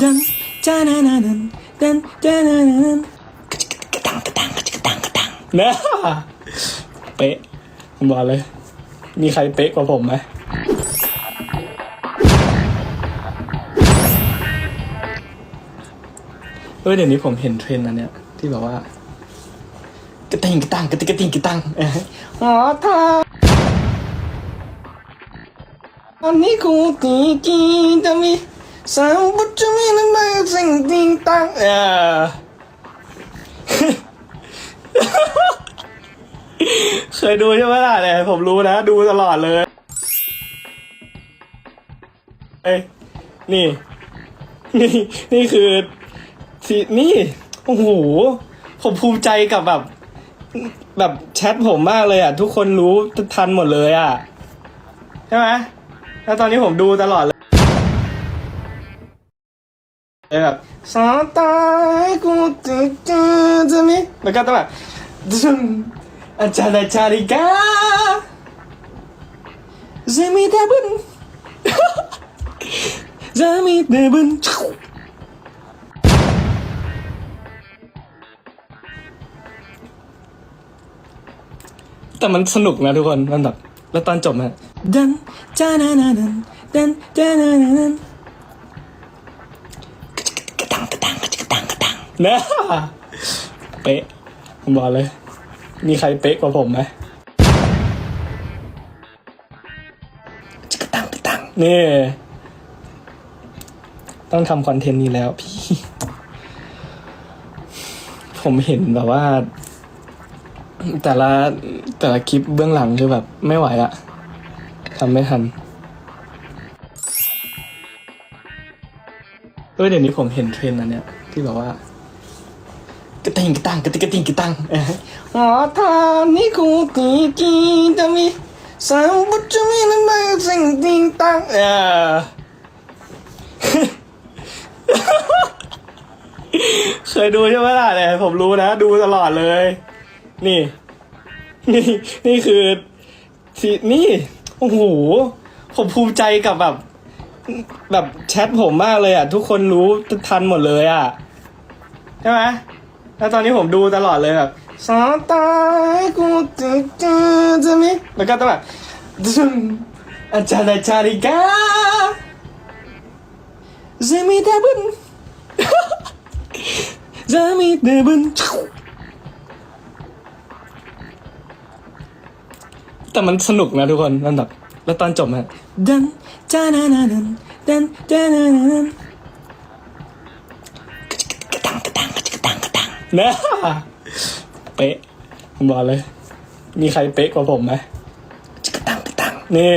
ดันจานานานันดันจานานานันกระจิกกระตังกระตังกระจิกกระตังกระตังนะเป๊ะผมบอกเลย มีใครเป๊ะกว่าผมไหมเออเดี๋ยวนี้ผมเห็นเทรนด์อันเนี้ยที่แบบว่ากระติงกระตังกระติกกระติงกระตังเอ้ยอ๋อท่าอันนี้กูตีกีจะมี สาวบุตรมีน้ำมันสิ่งติงตังเออเคยดูใช่ไหมล่ะเนี่ยผมรู้นะ ดูตลอดเลย เอ้ยนี่ นี่ นี่คือที่นี่ โอ้โห ผมภูมิใจกับแบบ แบบแชทผมมากเลยอะ ทุกคนรู้ทันหมดเลยอะ ใช่ไหมแล้วตอนนี้ผมดูตลอดเลย แบบสาตายกูติดเจอจะมีแล้วก็ต้องแบบดึงอาจารย์จาริกาจะมีแต่บุญจะมีแต่บุญแต่มันสนุกนะทุกคนมันแบบแล้วตอนจบมันดันจานานานันดันจานานานัน นะเป๊ะผมบอกเลย มีใครเป๊ะกว่าผมไหมกระตังกระตังนี่ ต้องทำคอนเทนต์นี้แล้วพี่ ผมเห็นแบบว่า แต่ละแต่ละคลิปเบื้องหลังคือแบบ ไม่ไหวอะทำไม่ทันเออเดี๋ยวนี้ผมเห็นเทรนด์อันเนี้ยที่แบบว่า กระติงกระตังกระติกกระติงกระตังเอ้ยอ๋อทานนี่กูตีกีจะมีสาวบุตรมีน้ำมันสิ่งติงตังเออเคยดูใช่ไหมล่ะเนี่ยผมรู้นะ ดูตลอดเลย นี่ นี่นี่คือที่นี่ โอ้โห ผมภูมิใจกับแบบ แบบแชทผมมากเลยอะ ทุกคนรู้ทันหมดเลยอะ ใช่ไหม แล้วตอนนี้ผมดูตลอดเลยแบบสาตายกูติดเจอจะมีแล้วก็ต้องแบบดึงอาจารย์อาจาริกาจะมีแต่บุญจะมีแต่บุญแต่มันสนุกนะทุกคนมันแบบแล้วตอนจบมันดันจานานานันดันจานานานัน นะเป๊ะผมบอกเลย มีใครเป๊ะกว่าผมไหมกระจิกกระตังกระตังนี่